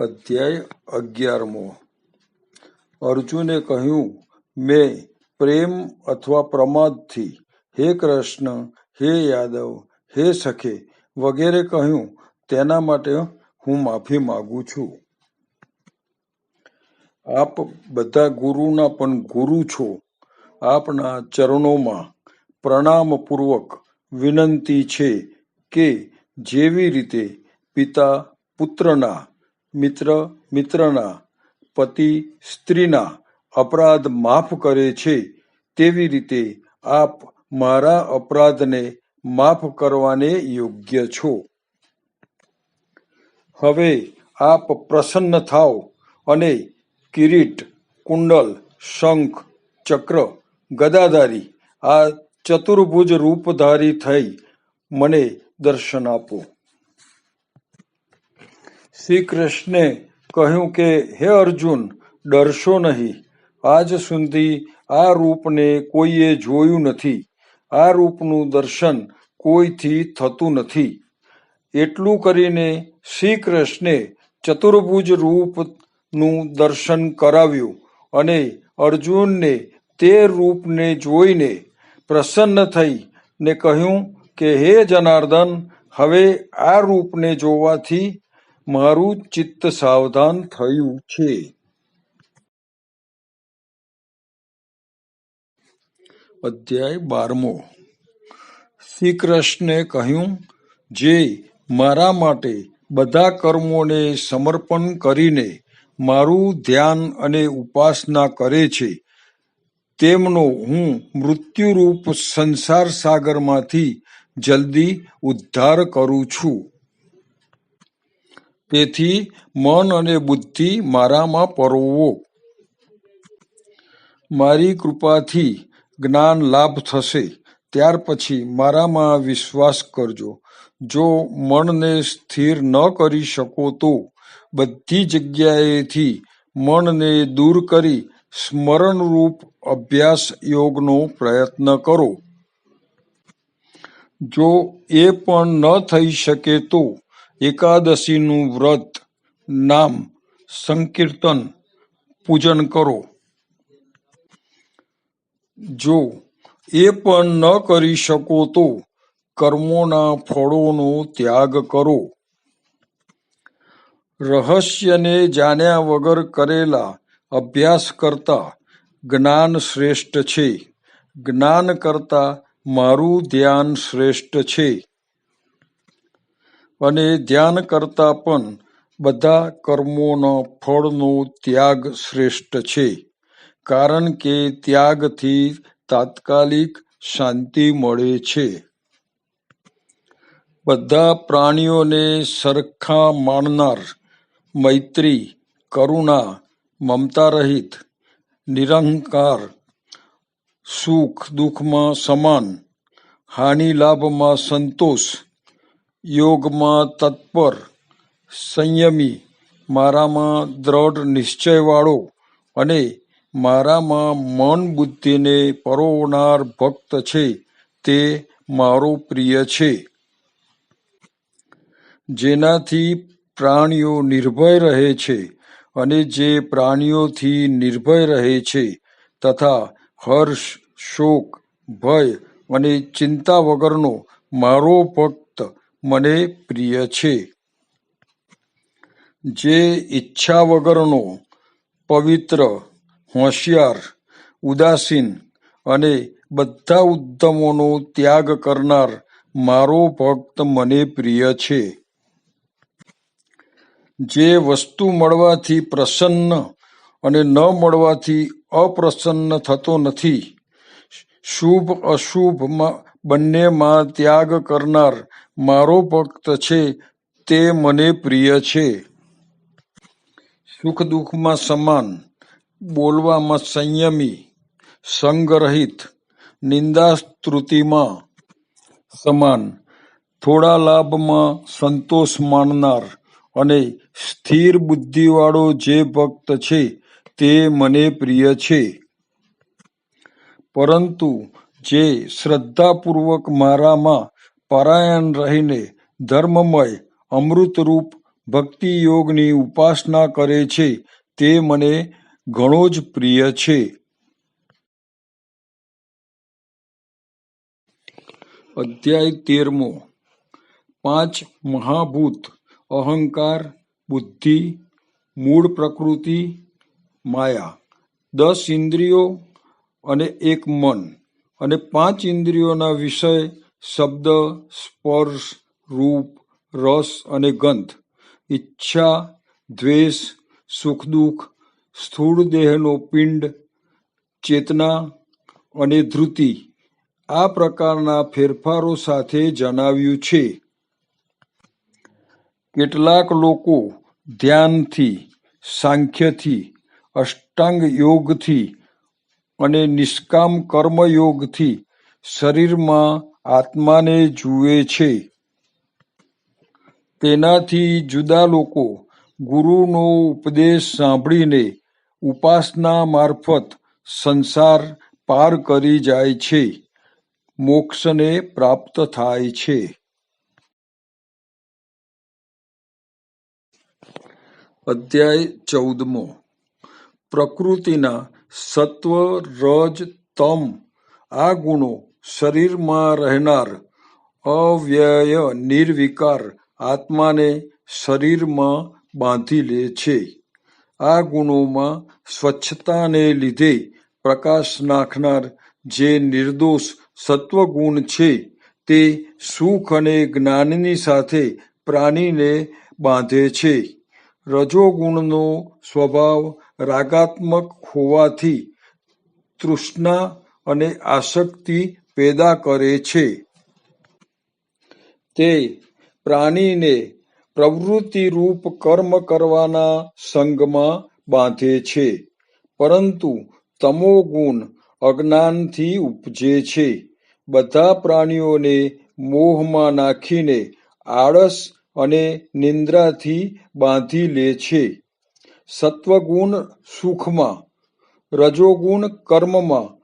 અધ્યાય અગિયારમો. અર્જુને કહ્યું, મેં પ્રેમ અથવા પ્રમાદથી, હે કૃષ્ણ, હે યાદવ, હે સખે, વગેરે કહ્યું, તેના માટે હું માફી માગું છું. આપ બધા ગુરુના પણ ગુરુ છો. આપના ચરણોમાં પ્રણામપૂર્વક વિનંતી છે કે જેવી રીતે પિતા પુત્રના મિત્ર, મિત્રના, પતિ, સ્ત્રીના અપરાધ માફ કરે છે. તેવી રીતે આપ મારા અપરાધને માફ કરવાને યોગ્ય છો. હવે આપ પ્રસન્ન થાઓ અને કિરીટ, કુંડલ, શંખ, ચક્ર, ગદાધારી, આ ચતુર્ભુજ રૂપધારી થઈ મને દર્શન આપો. શ્રી કૃષ્ણે કહ્યું કે, હે અર્જુન, ડરશો નહીં. આજ સુધી આ રૂપને કોઈએ જોયું નથી. આ રૂપનું દર્શન કોઈથી થતું નથી. એટલું કરીને શ્રી કૃષ્ણે ચતુર્ભુજ રૂપનું દર્શન કરાવ્યું અને અર્જુનને તે રૂપને જોઈને પ્રસન્ન થઈ ને કહ્યું કે, હે જનાર્દન, હવે આ રૂપને જોવાથી મારું ચિત્ત સાવધાન થયું છે. અધ્યાય બારમો. શ્રી કૃષ્ણે કહ્યું, જે મારા માટે બધા કર્મોને સમર્પણ કરીને મારું ધ્યાન અને ઉપાસના કરે છે, તેમનો હું મૃત્યુરૂપ સંસાર સાગરમાંથી જલ્દી ઉદ્ધાર કરું છું. તેથી મન અને બુદ્ધિ મારામાં પરોવો. મારી કૃપાથી જ્ઞાન લાભ થશે. ત્યાર પછી મારામાં વિશ્વાસ કરજો. જો મનને સ્થિર ન કરી શકો તો બધી જગ્યાએથી મનને દૂર કરી સ્મરણરૂપ અભ્યાસ યોગનો પ્રયત્ન કરો. જો એ પણ ન થઈ શકે તો એકાદશીનું વ્રત નામ સંકીર્તન પૂજન કરો. જો એ પણ ન કરી શકો તો કર્મોના ફળોનો ત્યાગ કરો. રહસ્યને જાણ્યા વગર કરેલા અભ્યાસ કરતા જ્ઞાન શ્રેષ્ઠ છે. જ્ઞાન કરતા મારું ધ્યાન શ્રેષ્ઠ છે. અને ધ્યાન કરતા પણ બધા કર્મોના ફળનો ત્યાગ શ્રેષ્ઠ છે. કારણ કે ત્યાગથી તાત્કાલિક શાંતિ મળે છે. બધા પ્રાણીઓને સરખા માણનાર, મૈત્રી, કરુણા મમતા રહિત નિરહંકાર સુખ દુઃખમાં સમાન હાનિ લાભમાં સંતોષ યોગમાં તત્પર, સંયમી, મારામાં દ્રઢ નિશ્ચયવાળો અને મારામાં મન બુદ્ધિને પરોવનાર ભક્ત છે તે મારો પ્રિય છે. જેનાથી પ્રાણીઓ નિર્ભય રહે છે અને જે પ્રાણીઓથી નિર્ભય રહે છે તથા હર્ષ, શોક, ભય અને ચિંતા વગરનો મારો ભક્ત મને પ્રિય છે. જે ઈચ્છા વગરનો પવિત્ર, હોશિયાર, ઉદાસીન અને બધા ઉદ્યમોનો ત્યાગ કરનાર મારો ભક્ત મને પ્રિય છે. જે વસ્તુ મળવાથી પ્રસન્ન અને ન મળવાથી અપ્રસન્ન થતો નથી. શુભ અશુભ બંનેમાં ત્યાગ કરનાર મારો ભક્ત છે, તે મને પ્રિય છે. સુખ દુઃખમાં સમાન, બોલવામાં સંયમી, સંગરહિત નિંદા સ્તુતિમાં સમાન, થોડા લાભમાં સંતોષ માનનાર અને સ્થિર બુદ્ધિવાળો જે ભક્ત છે, તે મને પ્રિય છે. પરંતુ જે શ્રદ્ધાપૂર્વક મારામાં પરાયણ રહીને ધર્મમય, અમૃતરૂપ ભક્તિ યોગની ઉપાસના કરે છે, તે મને ઘણો જ પ્રિય છે. અધ્યાય તેરમો. પાંચ મહાભૂત, અહંકાર, બુદ્ધિ, મૂળ પ્રકૃતિ, માયા. દસ ઇન્દ્રિયો અને એક મન. અને પાંચ ઇન્દ્રિયોના વિષય, શબ્દ, સ્પર્શ, રૂપ, રસ અને ગંધ. ઈચ્છા, દ્વેષ, સુખ દુઃખ, સ્થૂળ દેહનો પિંડ, ચેતના અને ધૃતિ આ પ્રકારના ફેરફારો સાથે જણાવ્યું છે. કેટલાક લોકો ધ્યાનથી, સાંખ્યથી અષ્ટાંગ યોગથી અને નિષ્કામ કર્મયોગથી શરીરમાં આત્માને જુએ છે. તેનાથી જુદા લોકો ગુરુનો ઉપદેશ સાંભળીને ઉપાસના મારફત સંસાર પાર કરી જાય છે. મોક્ષને પ્રાપ્ત થાય છે. અધ્યાય ચૌદમો. પ્રકૃતિના સત્વ, રજ, તમ. આ ગુણો શરીરમાં રહેનાર અવ્યય નિર્વિકાર આત્માને શરીરમાં બાંધી લે છે. આ ગુણોમાં સ્વચ્છતાને લીધે પ્રકાશ નાખનાર જે નિર્દોષ સત્વગુણ છે તે સુખ અને જ્ઞાનની સાથે પ્રાણીને બાંધે છે. રજોગુણનો સ્વભાવ રાગાત્મક હોવાથી તૃષ્ણા અને આસક્તિ પેદા કરે છે. તે પ્રાણીને પ્રવૃત્તિરૂપ કર્મ કરવાના સંગમાં બાંધે છે, પરંતુ તમોગુણ અજ્ઞાનથી ઉપજે છે. બધા પ્રાણીઓને મોહમાં નાખીને આળસ અને નિંદ્રાથી બાંધી લે છે. સત્વગુણ સુખમાં, રજોગુણ કર્મમાં,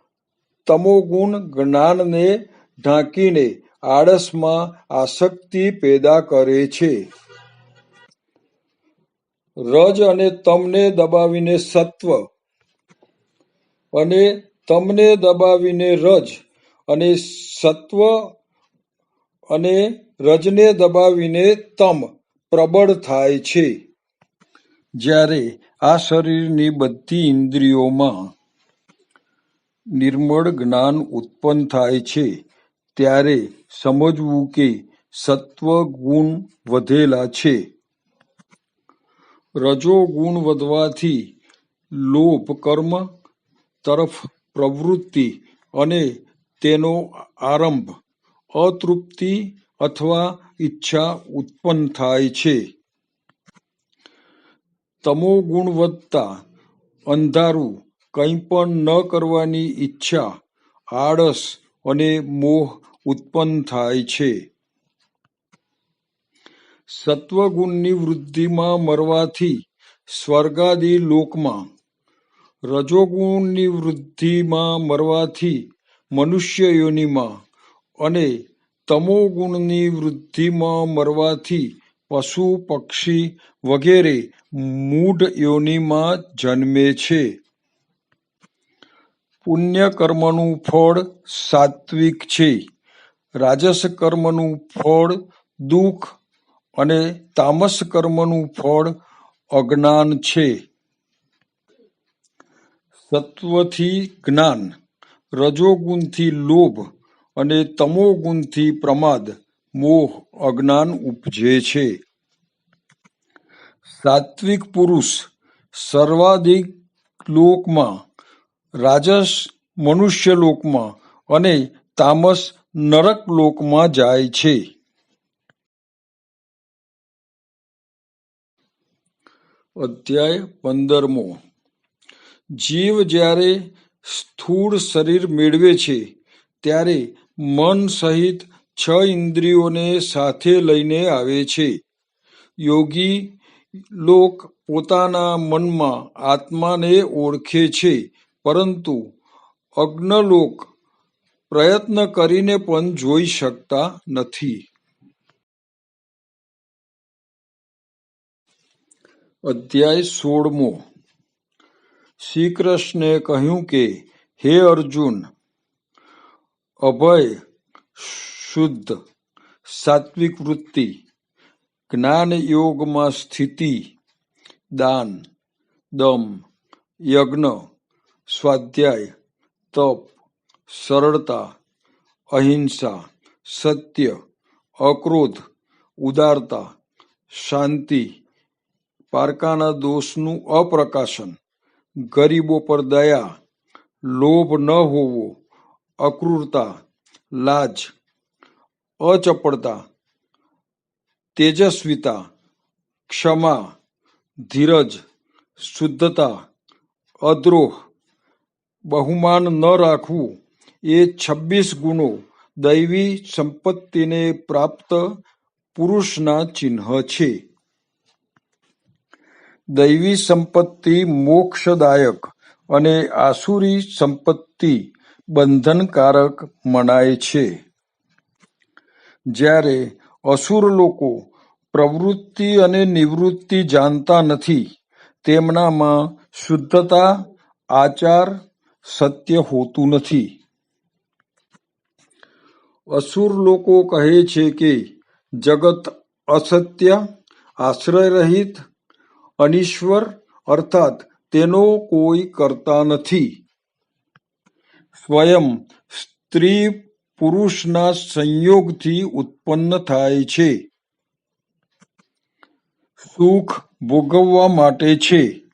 તમોગુણ જ્ઞાનને ઢાંકીને આળસમાં આસક્તિ પેદા કરે છે. રજ અને તમને દબાવીને સત્વ અને તમને દબાવીને રજ અને સત્વ અને રજને દબાવીને તમ પ્રબળ થાય છે. જ્યારે આ શરીરની બધી ઇન્દ્રિયોમાં નિર્મળ જ્ઞાન ઉત્પન્ન થાય છે, ત્યારે સમજવું કે સત્વ ગુણ વધેલા છે. રજોગુણ વધવાથી લોભ કર્મ તરફ પ્રવૃત્તિ અને તેનો આરંભ અતૃપ્તિ અથવા ઈચ્છા ઉત્પન્ન થાય છે. તમોગુણ વધતા અંધારું કંઈ પણ ન કરવાની ઈચ્છા, આળસ અને મોહ ઉત્પન્ન થાય છે. સત્વગુણની વૃદ્ધિમાં મરવાથી સ્વર્ગાદી લોકમાં, રજોગુણની વૃદ્ધિમાં મરવાથી મનુષ્ય યોનિમાં અને તમોગુણની વૃદ્ધિમાં મરવાથી પશુ, પક્ષી વગેરે મૂઢ યોનિમાં જન્મે છે. પુણ્ય કર્મનું ફળ સાત્વિક છે. રાજસ કર્મનું ફળ દુઃખ અને તામસ કર્મનું ફળ અજ્ઞાન છે. સત્વથી જ્ઞાન, રજોગુણથી લોભ અને તમોગુણથી પ્રમાદ મોહ, અજ્ઞાન ઉપજે છે. સાત્વિક પુરુષ સર્વાધિક લોકમાં, રાજસ મનુષ્ય લોકમાં અને તામસ નરક લોકમાં જાય છે. અધ્યાય પંદરમો. જીવ જ્યારે સ્થૂળ શરીર મેળવે છે, ત્યારે મન સહિત છ ઇન્દ્રિયોને સાથે લઈને આવે છે. યોગી લોક પોતાના મનમાં આત્માને ઓળખે છે, પરંતુ અજ્ઞલોક પ્રયત્ન કરીને પણ જોઈ શકતા નથી. અધ્યાય સોળમો. શ્રી કૃષ્ણે કહ્યું કે, હે અર્જુન, અભય શુદ્ધ સાત્વિક વૃત્તિ જ્ઞાન યોગમાં સ્થિતિ દાન દમ યજ્ઞ સ્વાધ્યાય તપ સરળતા અહિંસા સત્ય અક્રોધ ઉદારતા શાંતિ પારકાના દોષનું અપ્રકાશન ગરીબો પર દયા લોભ ન હોવો અક્રૂરતા લાજ અચપળતા, તેજસ્વીતા, ક્ષમા, ધીરજ, શુદ્ધતા, અદ્રોહ, બહુમાન ન રાખવું, એ છવ્વીસ ગુણો દૈવી સંપત્તિને પ્રાપ્ત પુરુષના ચિહ્ન છે. દૈવી સંપત્તિ મોક્ષદાયક અને આસુરી સંપત્તિ બંધનકારક મનાય છે. જ્યારે અસુર લોકો પ્રવૃત્તિ અને નિવૃત્તિ જાણતા નથી, તેમનામાં શુદ્ધતા, આચાર, સત્ય હોતું નથી. અસુર લોકો કહે છે કે, જગત અસત્ય આશ્રયરહિત અનીશ્વર, અર્થાત તેનો કોઈ કરતા નથી. સ્વયં સ્ત્રી પુરુષના સંયોગથી ઉત્પન્ન થાય છે. સુખ ભોગવવા માટે છે.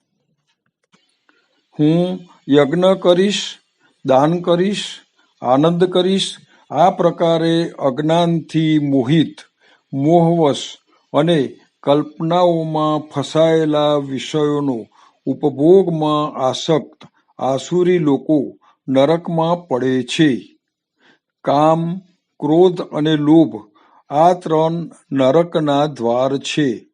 હું યજ્ઞ કરીશ, દાન કરીશ, આનંદ કરીશ, આ પ્રકારે અજ્ઞાનથી મોહિત, મોહવશ અને કલ્પનાઓમાં ફસાયેલા વિષયોનો ઉપભોગમાં આસક્ત, આસુરી લોકો નરકમાં પડે છે. કામ ક્રોધ અને લોભ આ ત્રણ નરકના દ્વાર છે.